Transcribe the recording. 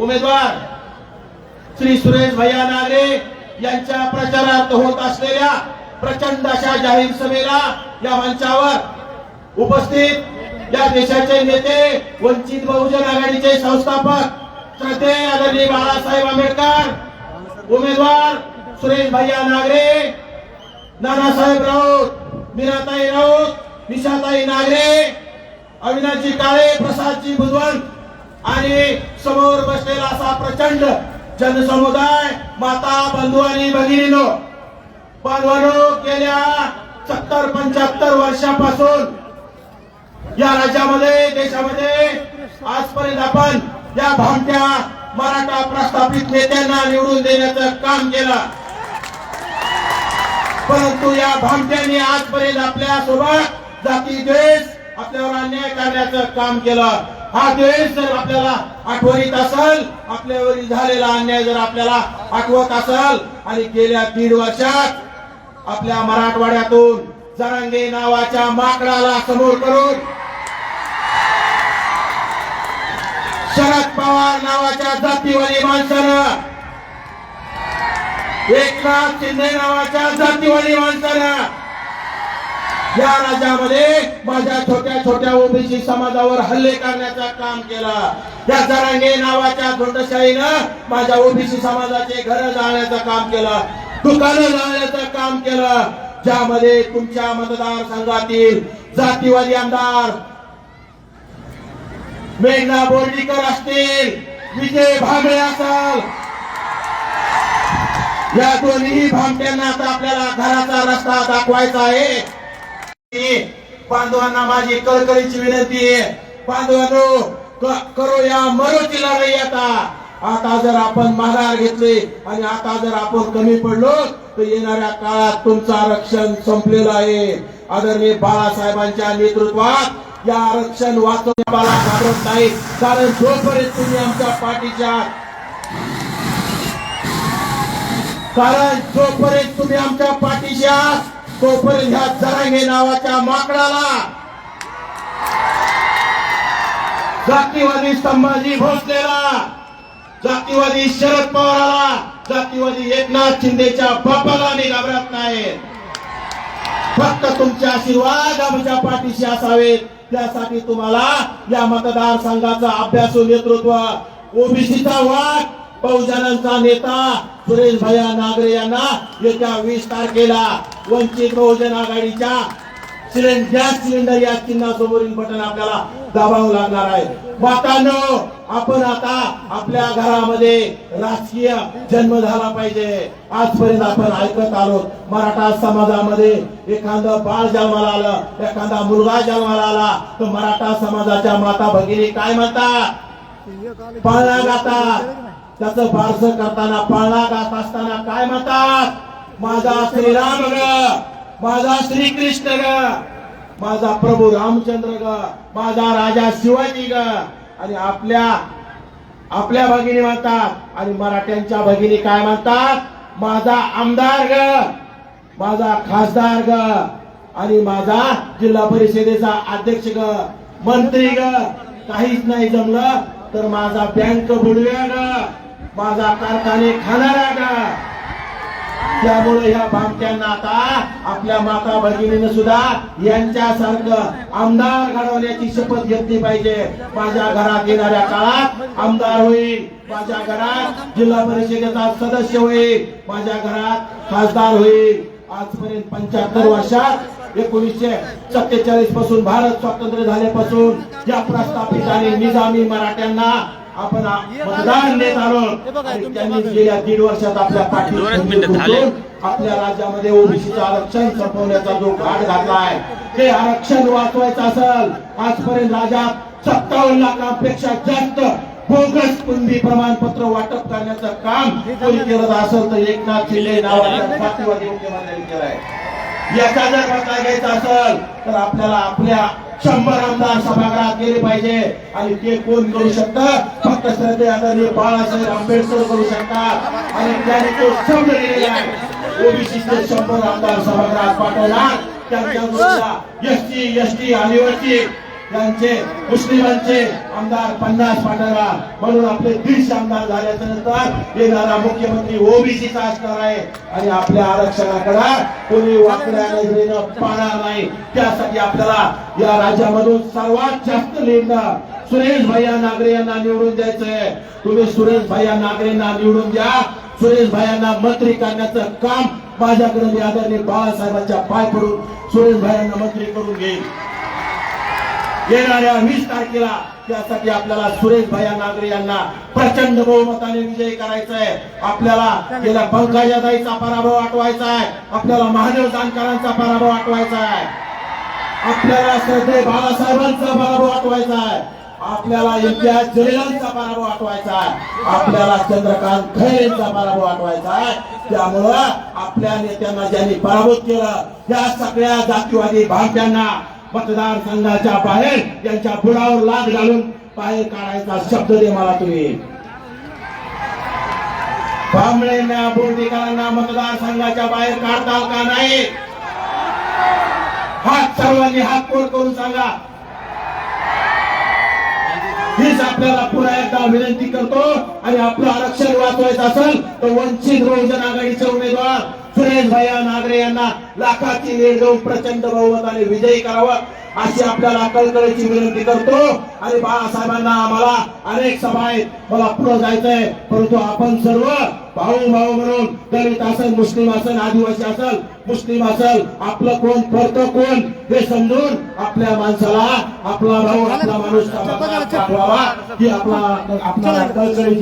उमेदवार श्री सुरेश भैया नागरे यांच्या प्रचारार्थ होत असलेल्या प्रचंड अशा जाहीर सभेला या मंचावर उपस्थित या देशाचे नेते वंचित बहुजन आघाडीचे संस्थापक श्रद्धे आदरणीय बाळासाहेब आंबेडकर उमेदवार सुरेश भैया नागरे नानासाहेब राऊत मीराताई राऊत निशाताई नागरे अविनाशजी काळे प्रसादजी बुधवंत आणि समोर बसलेला असा प्रचंड जनसमुदाय माता बंधू आणि भगिनीनो बांधवानो गेल्या सत्तर पंच्याहत्तर वर्षापासून या राज्यामध्ये देशामध्ये आजपर्यंत आपण या भामट्या मराठा प्रस्थापित नेत्यांना निवडून देण्याचं काम केलं. परंतु या भामट्यांनी आजपर्यंत आपल्यासोबत जाती द्वेष आपल्यावर अन्याय करण्याचं काम केलं. हा द्वेष जर आपल्याला आठवणीत असेल आपल्यावरील झालेला अन्याय जर आपल्याला आठवत असेल आणि गेल्या दीड वर्षात आपल्या मराठवाड्यातून जरांगे नावाच्या माकडाला समोर करून शरद पवार नावाच्या जातीवादी माणसानं एकनाथ शिंदे नावाच्या जातीवादी माणसानं या राज्यामध्ये माझ्या छोट्या छोट्या ओबीसी समाजावर हल्ले करण्याचं काम केला. या जरांगे नावाच्या धोंडशाहीनं माझ्या ओबीसी समाजाचे घर जाळण्याचं काम केलं. दुकानं जाळण्याचं काम केलं. ज्यामध्ये तुमच्या मतदारसंघातील जातीवादी आमदार मेघना बोर्डीकर असतील विजय भांबळे असाल. या दोन्ही भामट्यांना आता आपल्याला घराचा रस्ता दाखवायचा आहे. बांधवांना माझी कळकळीची विनंती आहे. बांधवांनो करो या मरोची लढाई आता. आता जर आपण माघार घेतली आणि आता जर आपण कमी पडलो तर येणाऱ्या काळात तुमचं आरक्षण संपलेलं आहे. आदरणीय बाळासाहेबांच्या नेतृत्वात या आरक्षण वाचवण्याला घाबरत नाही. कारण जोपर्यंत तुम्ही आमच्या पाठीच्या कारण जोपर्यंत तुम्ही आमच्या पाठीच्या तोपर्यंत ह्या जरांगे नावाच्या माकडाला. जातीवादी संभाजी भोसलेला. जातीवादी शरद पवाराला. जातीवादी एकनाथ शिंदेच्या बापाला मी घाबरत नाही. फक्त तुमचे आशीर्वाद आमच्या पाठीशी असावेत. त्यासाठी तुम्हाला या मतदारसंघाचा अभ्यासू नेतृत्व ओबीसीचा वाद बहुजनांचा नेता सुरेश भैया नागरे यांना येत्या वीस तारखेला वंचित बहुजन आघाडीच्या सिलेंडर गॅस सिलेंडर या चिन्हासमोरील बटन आपल्याला दाबावं लागणार आहे. मातांनो आपण आता आपल्या घरामध्ये राजकीय जन्म झाला पाहिजे. आजपर्यंत आपण ऐकत आलो मराठा समाजामध्ये एखादं बाळ जन्माला आलं एखादा मुलगा जन्माला आला तर मराठा समाजाच्या माता भगिनी काय म्हणतात? पाळणा गातात त्याचं बारस करताना पाळणा गात असताना काय म्हणतात? माझा श्रीराम ग माझा श्रीकृष्ण ग माझा प्रभू रामचंद्र ग माझा राजा शिवाजी ग. आणि आपल्या आपल्या भगिनी म्हणतात आणि मराठ्यांच्या भगिनी काय म्हणतात? माझा आमदार ग माझा खासदार ग आणि माझा जिल्हा परिषदेचा अध्यक्ष ग मंत्री ग. काहीच नाही जमलं तर माझा बँक बुडव्या ग. माझा कारखाने खाणारा ग त्यामुळे या भामट्यांना आता आपल्या माता भगिनीने सुद्धा यांच्यासारखं आमदार घडवण्याची शपथ घेतली पाहिजे. माझ्या घरात येणाऱ्या काळात आमदार होईल. माझ्या घरात जिल्हा परिषदेचा सदस्य होईल. माझ्या घरात खासदार होईल. आजपर्यंत पंच्याहत्तर वर्षात एकोणीसशे सत्तेचाळीसपासून भारत स्वातंत्र्य झाल्यापासून ज्या प्रस्थापित आणि निजामी मराठ्यांना आपण मतदान देत आलो त्यांनी गेल्या दीड वर्षात आपल्या दोनच मिनिटं झाले. पाठी आपल्या राज्यामध्ये ओबीसीचं आरक्षण संपवण्याचा जो घाट घातलाय ते आरक्षण वाचवायचं असेल आजपर्यंत राज्यात सत्तावन्न लाखांपेक्षा जास्त बोगस कुंभी प्रमाणपत्र वाटप करण्याचं काम कोणी केलं असेल तर एकनाथ शिंदे नावाच्या जातीवादी मुख्यमंत्र्यांनी केलंय. याचा जर बदला घ्यायचा असेल तर आपल्याला आपल्या शंभर आमदार सभागृहात गेले पाहिजे. आणि ते कोण करू शकतात फक्त श्रद्धे आदरणीय बाळासाहेब आंबेडकर करू शकतात. आणि त्याने तो शब्द दिलेला आहे. ओबीसीचे शंभर आमदार सभागृहात पाठवला त्यांच्या एसटी एसटी आदिवासी यांचे मुस्लिमांचे आमदार पन्नास पाठवला म्हणून आपले दीडशे आमदार झाल्याच्यानंतर येणारा मुख्यमंत्री ओबीसीचा असणार आहे आणि आपल्या आरक्षणाकडे कोणी वाकड्या नजरेनं पाहणार नाही. त्यासाठी आपल्याला या राज्यामधून सर्वात जास्त लीडनं सुरेश भैया नागरे यांना निवडून द्यायचंय तुम्ही सुरेश भैया नागरेंना निवडून द्या. सुरेश भैयांना मंत्री करण्याचं काम माझ्याकडे आदरणीय बाळासाहेबांच्या पाय पडून सुरेश भैयांना मंत्री करून घेईल. येणाऱ्या वीस तारखेला त्यासाठी आपल्याला सुरेश भैया नागरे यांना प्रचंड बहुमताने विजय करायचा आहे आपल्याला गेल्या पंकजाताईचा पराभव आठवायचा आहे. आपल्याला महादेव जानकरांचा पराभव आठवायचा आहे. आपल्याला श्रद्धे बाळासाहेबांचा पराभव आठवायचा आहे. आपल्याला इतिहास जयरांचा पराभव आठवायचा आहे. आपल्याला चंद्रकांत खैरेंचा पराभव आठवायचा आहे. त्यामुळं आपल्या नेत्यांना ज्यांनी पराभूत केलं त्या सगळ्या जातीवादी भामट्यांना मतदारसंघाच्या बाहेर यांच्या बुडावर लाग घालून बाहेर काढायचा शब्द दे मला तुम्ही. भांबळेंना बोर्डीकरांना मतदारसंघाच्या बाहेर काढताल का नाही? हात सर्वांनी हात पोट करून सांगा. हीच आपल्याला पुन्हा एकदा विनंती करतो आणि आपलं आरक्षण वाचवायचं असेल तर वंचित बहुजन आघाडीचे उमेदवार सुरेश भैया नागरे यांना लाखाची लीड देऊन प्रचंड बहुमताने विजयी करावं अशी आपल्याला कळकळीची विनंती करतो. आणि बाळासाहेबांना आम्हाला अनेक सभा आहेत मला पुढे जायचंय. परंतु आपण सर्व भाऊ भाऊ म्हणून दलित असेल मुस्लिम असेल आदिवासी असेल मुस्लिम असेल आपलं कोण परत कोण हे समजून आपल्या माणसाला आपला भाऊ आपला माणूस ही आपला आपला कळकळीची